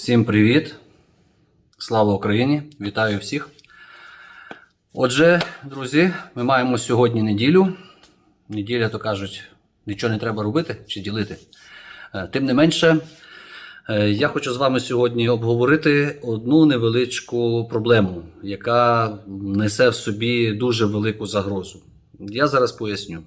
Всім привіт! Слава Україні! Вітаю всіх! Отже, друзі, ми маємо сьогодні неділю. Неділя, то кажуть, нічого не треба робити чи ділити. Е, Тим не менше, е, я хочу з вами сьогодні обговорити одну невеличку проблему, яка несе в собі дуже велику загрозу. Я зараз поясню.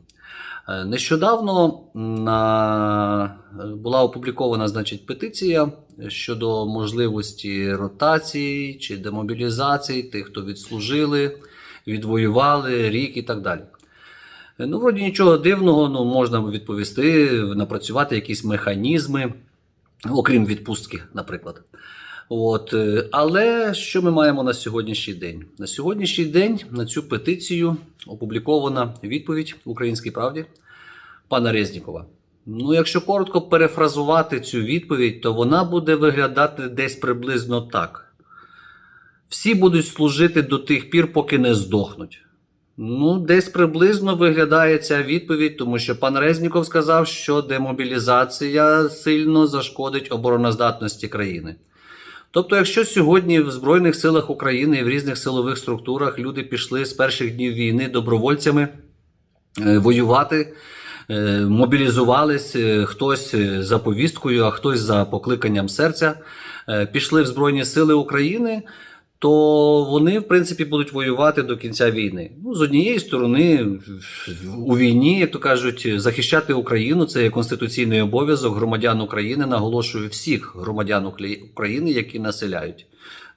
Е, Нещодавно на... була опублікована значить, петиція щодо можливості ротації чи демобілізації тих, хто відслужили, відвоювали рік і так далі. Е, Ну, вроді нічого дивного, ну, можна відповісти, напрацювати якісь механізми, окрім відпустки, наприклад. От, е, але що ми маємо на сьогоднішній день? На сьогоднішній день на цю петицію опублікована відповідь в Українській правді пана Резнікова. Ну, якщо коротко перефразувати цю відповідь, то вона буде виглядати десь приблизно так: всі будуть служити до тих пір, поки не здохнуть. Ну, десь приблизно виглядає ця відповідь, тому що пан Резніков сказав, що демобілізація сильно зашкодить обороноздатності країни. Тобто, якщо сьогодні в Збройних силах України і в різних силових структурах люди пішли з перших днів війни добровольцями е, воювати, е, мобілізувались, е, хтось за повісткою, а хтось за покликанням серця, пішли в Збройні Сили України, то вони, в принципі, будуть воювати до кінця війни. Ну, з однієї сторони, у війні, як то кажуть, захищати Україну це є конституційний обов'язок громадян України. Наголошую всіх громадян України, які населяють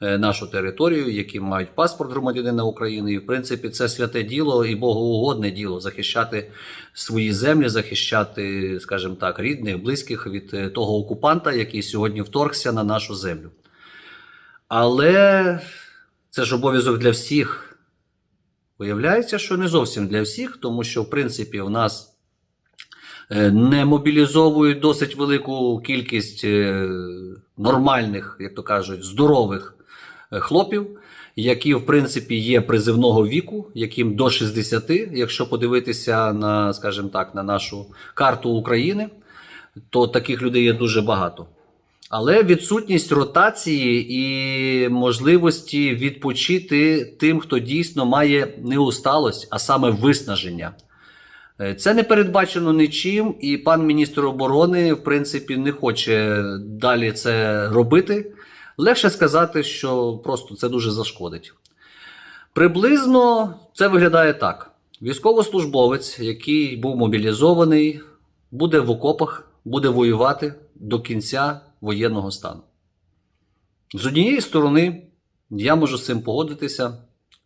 е, нашу територію, які мають паспорт громадянина України. І в принципі, це святе діло і богоугодне діло захищати свої землі, захищати, скажімо так, рідних, близьких від е, того окупанта, який сьогодні вторгся на нашу землю. Але це ж обов'язок для всіх. Виявляється, що не зовсім для всіх, тому що, в принципі, в нас е, не мобілізовують досить велику кількість е, нормальних, як то кажуть, здорових е, хлопів, які, в принципі, є призивного віку, яким до 60, якщо подивитися на, скажімо так, на нашу карту України, то таких людей є дуже багато. Але відсутність ротації і можливості відпочити тим, хто дійсно має не усталость, а саме виснаження. Е, Це не передбачено нічим, і пан міністр оборони, в принципі, не хоче далі це робити. Легше сказати, що просто це дуже зашкодить. Приблизно це виглядає так: військовослужбовець, який був мобілізований, буде в окопах, буде воювати до кінця воєнного стану. З однієї сторони, я можу з цим погодитися,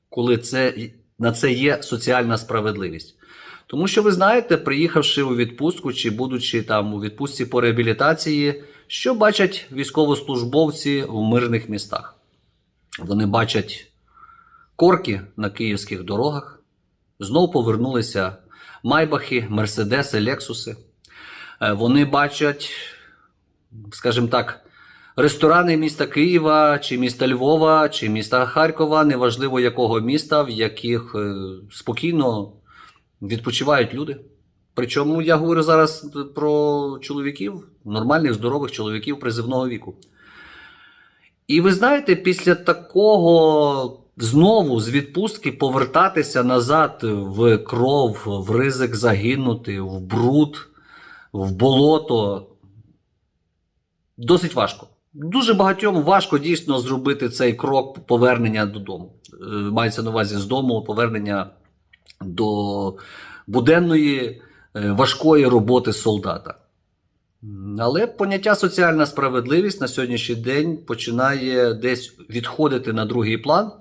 коли це, на це є соціальна справедливість. Тому що ви знаєте, приїхавши у відпустку чи будучи там у відпустці по реабілітації, що бачать військовослужбовці в мирних містах? Вони бачать корки на київських дорогах, знов повернулися майбахи, мерседеси, лексуси. Е, Вони бачать, скажімо так, ресторани міста Києва, чи міста Львова, чи міста Харкова, неважливо якого міста, в яких е, спокійно відпочивають люди. Причому я говорю зараз про чоловіків, нормальних, здорових чоловіків призивного віку. І ви знаєте, після такого знову з відпустки повертатися назад в кров, в ризик загинути, в бруд, в болото досить важко. Дуже багатьом важко дійсно зробити цей крок повернення додому. Е, Мається на увазі з дому повернення до буденної е, важкої роботи солдата. Але поняття соціальна справедливість на сьогоднішній день починає десь відходити на другий план.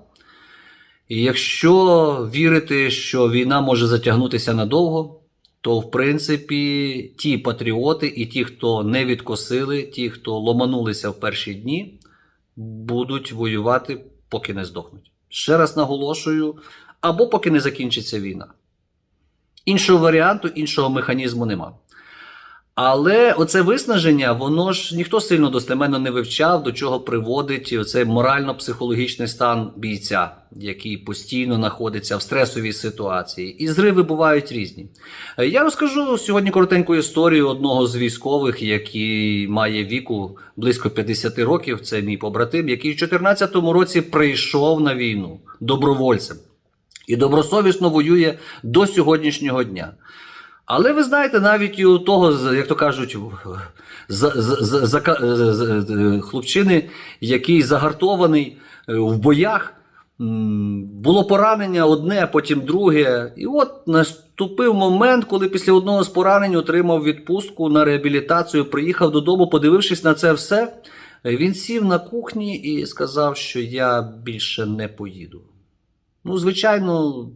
І якщо вірити, що війна може затягнутися надовго, то в принципі ті патріоти і ті, хто не відкосили, ті, хто ломанулися в перші дні, будуть воювати, поки не здохнуть. Ще раз наголошую, або поки не закінчиться війна. Іншого варіанту, іншого механізму нема. Але оце виснаження, воно ж ніхто сильно достеменно не вивчав, до чого приводить оцей морально-психологічний стан бійця, який постійно знаходиться в стресовій ситуації. І зриви бувають різні. Я розкажу сьогодні коротеньку історію одного з військових, який має віку близько 50 років. Це мій побратим, який в 2014 році прийшов на війну добровольцем і добросовісно воює до сьогоднішнього дня. Але ви знаєте, навіть у того, як то кажуть, за, за, за, зака- з- з- з- хлопчини, який загартований е, в боях, було поранення одне, потім друге. І от наступив момент, коли після одного з поранень отримав відпустку на реабілітацію, приїхав додому, подивившись на це все, він сів на кухні і сказав, що я більше не поїду. Ну, звичайно,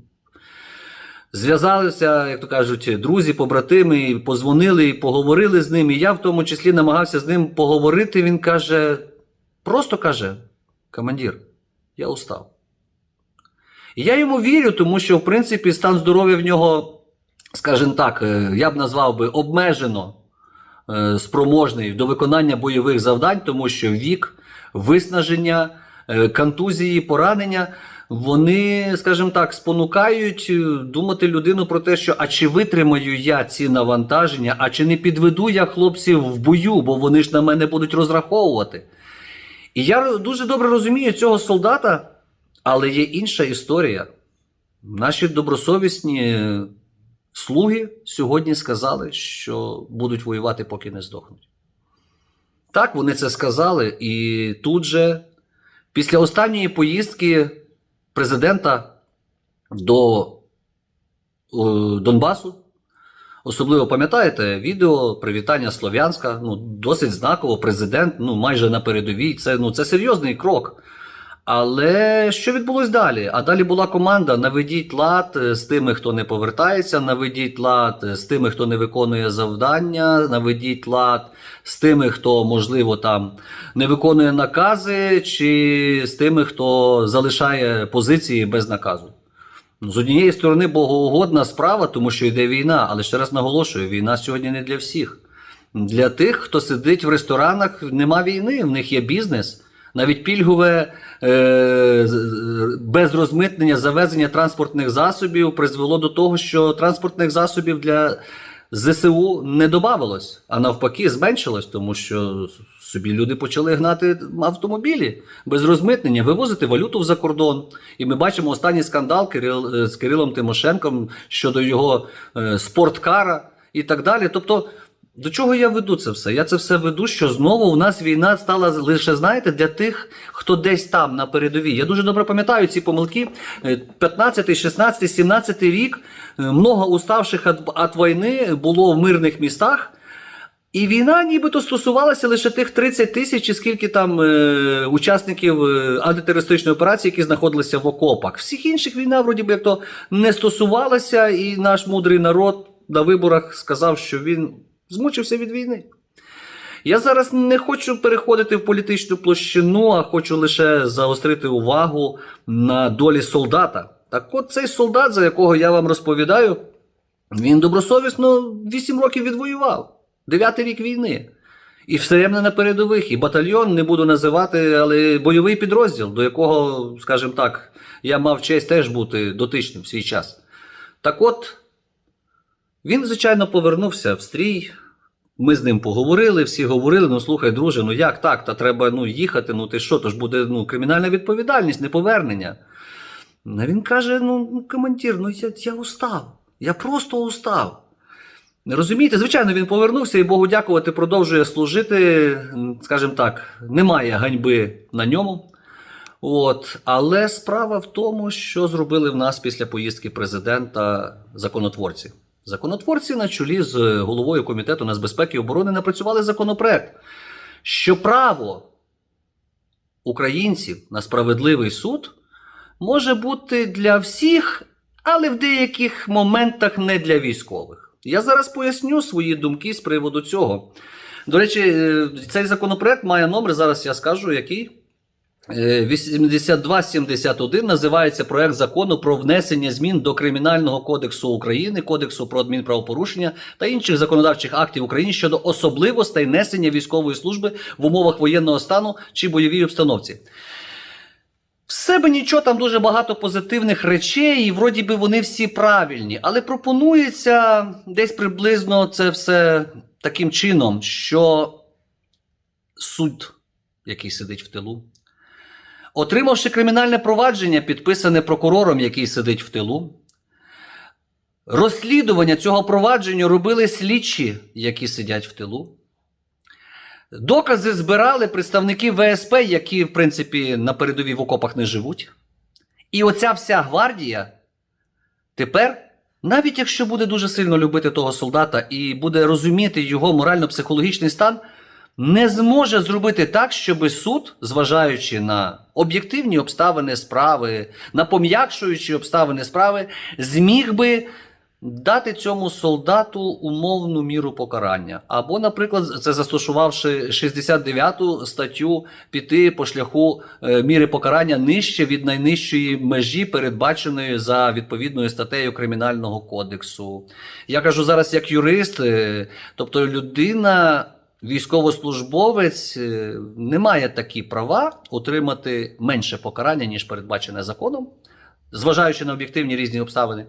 зв'язалися, як то кажуть, друзі, побратими, і позвонили, і поговорили з ним. І я в тому числі намагався з ним поговорити. Він каже: просто каже, командир, я устав. І я йому вірю, тому що, в принципі, стан здоров'я в нього, скажімо так, е, я б назвав би обмежено е, спроможний до виконання бойових завдань, тому що вік, виснаження, е, контузії, поранення. Вони, скажімо так, спонукають е, думати людину про те, що а чи витримаю я ці навантаження, а чи не підведу я хлопців в бою, бо вони ж на мене будуть розраховувати. І я дуже добре розумію цього солдата, але є інша історія. Наші добросовісні слуги сьогодні сказали, що будуть воювати, поки не здохнуть. Так, вони це сказали, і тут же, після останньої поїздки президента до е, Донбасу, особливо пам'ятаєте відео привітання Слов'янська, ну, досить знаково, президент, ну, майже на передовій. Це, ну, це серйозний крок. Але що відбулось далі? А далі була команда: наведіть лад з тими, хто не повертається, наведіть лад з тими, хто не виконує завдання, наведіть лад з тими, хто, можливо, там не виконує накази, чи з тими, хто залишає позиції без наказу. Ну, З однієї сторони, богоугодна справа, тому що йде війна, але ще раз наголошую: війна сьогодні не для всіх. Для тих, хто сидить в ресторанах, нема війни, в них є бізнес. Навіть пільгове е, без розмитнення завезення транспортних засобів призвело до того, що транспортних засобів для ЗСУ не додавалось, а навпаки, зменшилось, тому що собі люди почали гнати автомобілі без розмитнення, вивозити валюту в закордон. І ми бачимо останній скандал е, з Кирилом Тимошенком щодо його е, спорткара і так далі. Тобто. До чого я веду це все? Я це все веду, що знову у нас війна стала лише, знаєте, для тих, хто десь там на передовій. Я дуже добре пам'ятаю ці помилки. Е, 15, 16, 17 рік е, много уставших від, війни було в мирних містах. І війна нібито стосувалася лише тих 30 тисяч, чи скільки там е, учасників е, антитерористичної операції, які знаходилися в окопах. Всіх інших війна, вроді би, як то не стосувалася, і наш мудрий народ на виборах сказав, що він змучився від війни. Я зараз не хочу переходити в політичну площину, а хочу лише заострити увагу на долі солдата. Так от цей солдат, за якого я вам розповідаю, він добросовісно 8 років відвоював. Дев'ятий рік війни. І все рівно на передових, і батальйон не буду називати, але бойовий підрозділ, до якого, скажімо так, я мав честь теж бути дотичним в свій час. Так от, він, звичайно, повернувся в стрій. Ми з ним поговорили, всі говорили: ну слухай, друже, ну як так? Та треба ну, їхати, ну ти що, то ж буде ну, кримінальна відповідальність, не повернення. А він каже: ну, ну, командир, ну я, я устав. Я просто устав. Розумієте, звичайно, він повернувся і Богу дякувати, продовжує служити. Скажімо так, немає ганьби на ньому. От. Але справа в тому, що зробили в нас після поїздки президента законотворці. Законотворці на чолі з головою комітету нацбезпеки і оборони напрацювали законопроект, що право українців на справедливий суд може бути для всіх, але в деяких моментах не для військових. Я зараз поясню свої думки з приводу цього. До речі, е, цей законопроект має номер, зараз я скажу, який Е, 8271 називається проект закону про внесення змін до Кримінального кодексу України, Кодексу про адмінправопорушення та інших законодавчих актів України щодо особливостей несення військової служби в умовах воєнного стану чи бойовій обстановці. В себе нічого там дуже багато позитивних речей, і вроді би вони всі правильні, але пропонується десь приблизно це все таким чином, що суд, який сидить в тилу, отримавши кримінальне провадження, підписане прокурором, який сидить в тилу, розслідування цього провадження робили слідчі, які сидять в тилу. Докази збирали представники ВСП, які, в принципі, на передовій в окопах не живуть. І оця вся гвардія тепер, навіть якщо буде дуже сильно любити того солдата і буде розуміти його морально-психологічний стан, не зможе зробити так, щоб суд, зважаючи на об'єктивні обставини справи, на пом'якшуючі обставини справи, зміг би дати цьому солдату умовну міру покарання. Або, наприклад, це застосувавши 69 статтю, піти по шляху е, міри покарання нижче від найнижчої межі, передбаченої за відповідною статтею Кримінального кодексу. Я кажу зараз як юрист, е, тобто людина. Військовослужбовець е, не має такі права отримати менше покарання, ніж передбачене законом, зважаючи на об'єктивні різні обставини.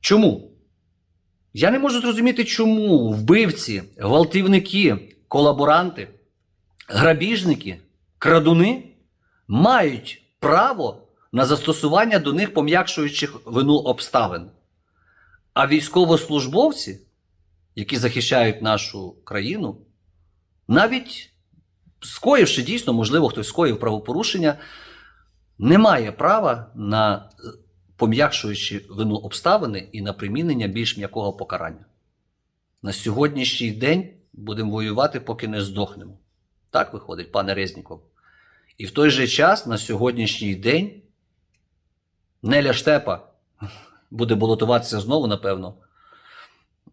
Чому? Я не можу зрозуміти, чому вбивці, гвалтівники, колаборанти, грабіжники, крадуни мають право на застосування до них пом'якшуючих вину обставин. А військовослужбовці, які захищають нашу країну, навіть скоївши дійсно, можливо, хтось скоїв правопорушення, не має права на е, пом'якшуючи вину обставини і на примінення більш м'якого покарання. На сьогоднішній день будемо воювати, поки не здохнемо. Так виходить, пане Резніков. І в той же час на сьогоднішній день Неля Штепа буде балотуватися знову, напевно.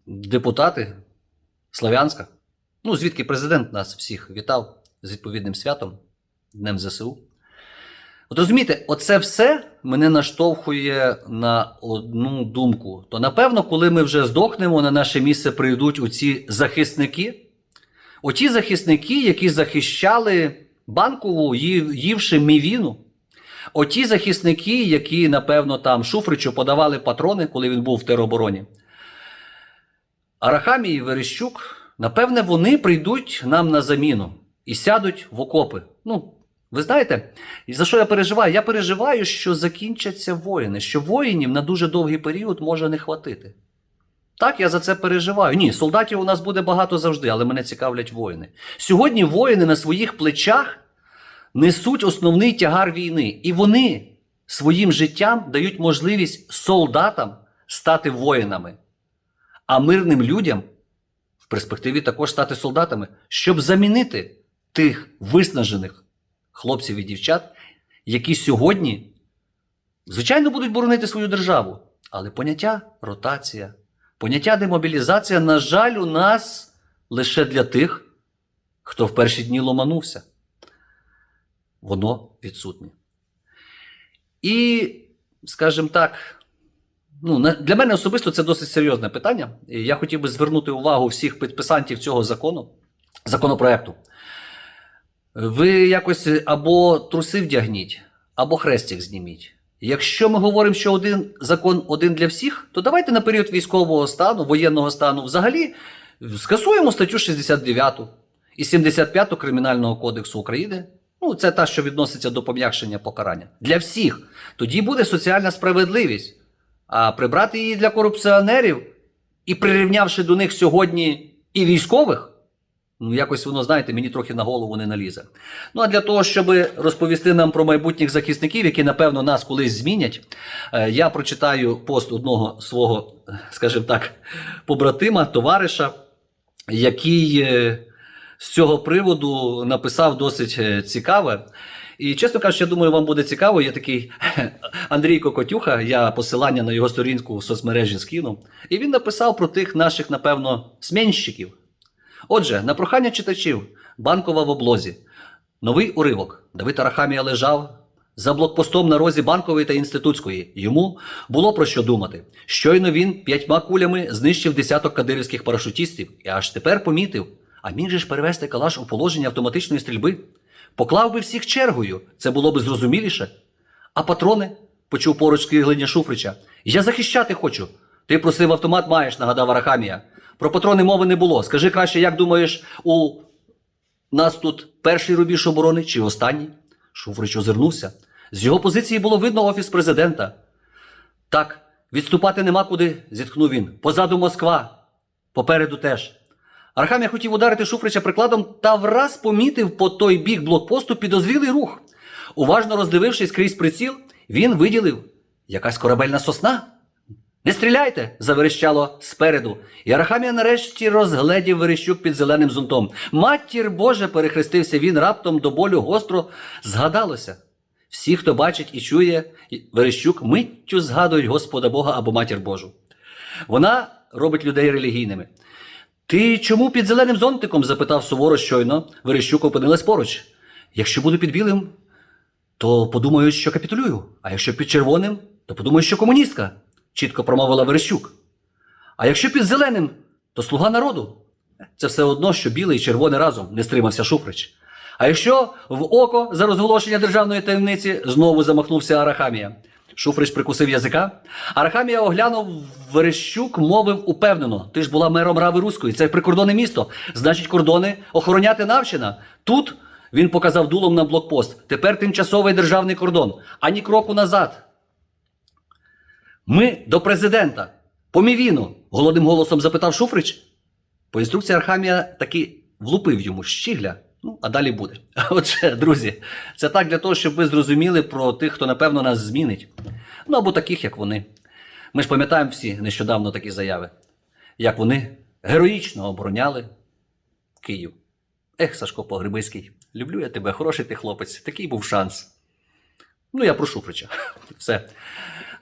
Депутати Славянська. Ну, звідки президент нас всіх вітав з відповідним святом, Днем ЗСУ. От розумієте, оце все мене наштовхує на одну думку. То напевно, коли ми вже здохнемо, на наше місце прийдуть оці захисники, оті захисники, які захищали банкову, ївши мівіну. Оті захисники, які, напевно, там Шуфричу подавали патрони, коли він був в теробороні. Арахамій і Верещук, напевне, вони прийдуть нам на заміну і сядуть в окопи. Ну, ви знаєте, за що я переживаю? Я переживаю, що закінчаться воїни, що воїнів на дуже довгий період може не хватити. Так, я за це переживаю. Ні, солдатів у нас буде багато завжди, але мене цікавлять воїни. Сьогодні воїни на своїх плечах несуть основний тягар війни, і вони своїм життям дають можливість солдатам стати воїнами, а мирним людям в перспективі також стати солдатами, щоб замінити тих виснажених хлопців і дівчат, які сьогодні, звичайно, будуть боронити свою державу. Але поняття ротація, поняття демобілізація, на жаль, у нас лише для тих, хто в перші дні ломанувся. Воно відсутнє. І, скажімо так, ну, для мене особисто це досить серйозне питання. І я хотів би звернути увагу всіх підписантів цього закону, законопроекту. Ви якось або труси вдягніть, або хрестик зніміть. Якщо ми говоримо, що один закон один для всіх, то давайте на період військового стану, воєнного стану взагалі скасуємо статтю 69 і 75 Кримінального кодексу України. Ну, це та, що відноситься до пом'якшення покарання. Для всіх. Тоді буде соціальна справедливість. А прибрати її для корупціонерів і прирівнявши до них сьогодні і військових, Ну, якось воно, знаєте, мені трохи на голову не налізе. Ну а для того, щоб розповісти нам про майбутніх захисників, які, напевно, нас колись змінять, е, я прочитаю пост одного свого, скажімо так, побратима, товариша, який е, з цього приводу написав досить е, цікаве. І чесно кажучи, я думаю, вам буде цікаво. Є такий Андрій Кокотюха, я посилання на його сторінку в соцмережі скинув. І він написав про тих наших, напевно, смінщиків. Отже, на прохання читачів, банкова в облозі. Новий уривок. Давид Арахамія лежав за блокпостом на розі банкової та інститутської. Йому було про що думати. Щойно він п'ятьма кулями знищив десяток кадирівських парашутістів і аж тепер помітив. А міг же ж перевести калаш у положення автоматичної стрільби. Поклав би всіх чергою, це було б зрозуміліше. А патрони, почув поруч скиглення Шуфрича. Я захищати хочу. Ти просив автомат маєш, нагадав Арахамія. Про патрони мови не було. Скажи краще, як думаєш, у нас тут перший рубіж оборони чи останній? Шуфрич озирнувся. З його позиції було видно офіс президента. Так, відступати нема куди, зітхнув він. Позаду Москва. Попереду теж. Архамія хотів ударити Шуфрича прикладом та враз помітив по той бік блокпосту підозрілий рух. Уважно роздивившись крізь приціл, він виділив якась корабельна сосна. Не стріляйте! заверещало спереду. І Арахамія нарешті розгледів Верещук під зеленим зонтом. Матір Боже, перехрестився він раптом до болю гостро згадалося. Всі, хто бачить і чує Верещук, миттю згадують Господа Бога або матір Божу. Вона робить людей релігійними. Ти чому під зеленим зонтиком? запитав суворо щойно. Верещук опинилась поруч. Якщо буду під білим, то подумають, що капітулюю. А якщо під червоним, то подумають, що комуністка, чітко промовила Верещук. А якщо під зеленим, то слуга народу. Це все одно, що білий і червоне разом, не стримався Шуфрич. А якщо в око за розголошення державної таємниці знову замахнувся Арахамія. Шуфрич прикусив язика. Арахамія оглянув Верещук, мовив упевнено. Ти ж була мером Рави Руської, це прикордонне місто. Значить, кордони охороняти навчена. Тут він показав дулом на блокпост. Тепер тимчасовий державний кордон. Ані кроку назад. Ми до президента. По мівіну, голодним голосом запитав Шуфрич. По інструкції Архамія таки влупив йому щігля. Ну, а далі буде. Отже, друзі, це так для того, щоб ви зрозуміли про тих, хто напевно нас змінить. Ну або таких, як вони. Ми ж пам'ятаємо всі нещодавно такі заяви, як вони героїчно обороняли Київ. Ех, Сашко Погребиський, люблю я тебе, хороший ти хлопець, такий був шанс. Ну, я про Шуфрича. Все.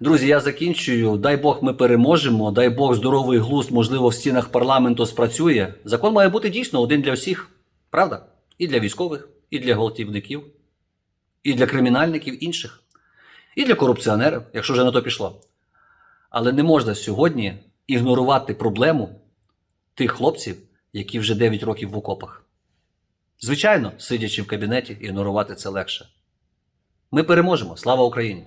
Друзі, я закінчую. Дай Бог ми переможемо. Дай Бог здоровий глузд, можливо, в стінах парламенту спрацює. Закон має бути дійсно один для всіх. Правда? І для військових, і для гвалтівників, і для кримінальників інших, і для корупціонерів, якщо вже на то пішло. Але не можна сьогодні ігнорувати проблему тих хлопців, які вже 9 років в окопах. Звичайно, сидячи в кабінеті, ігнорувати це легше. Ми переможемо. Слава Україні!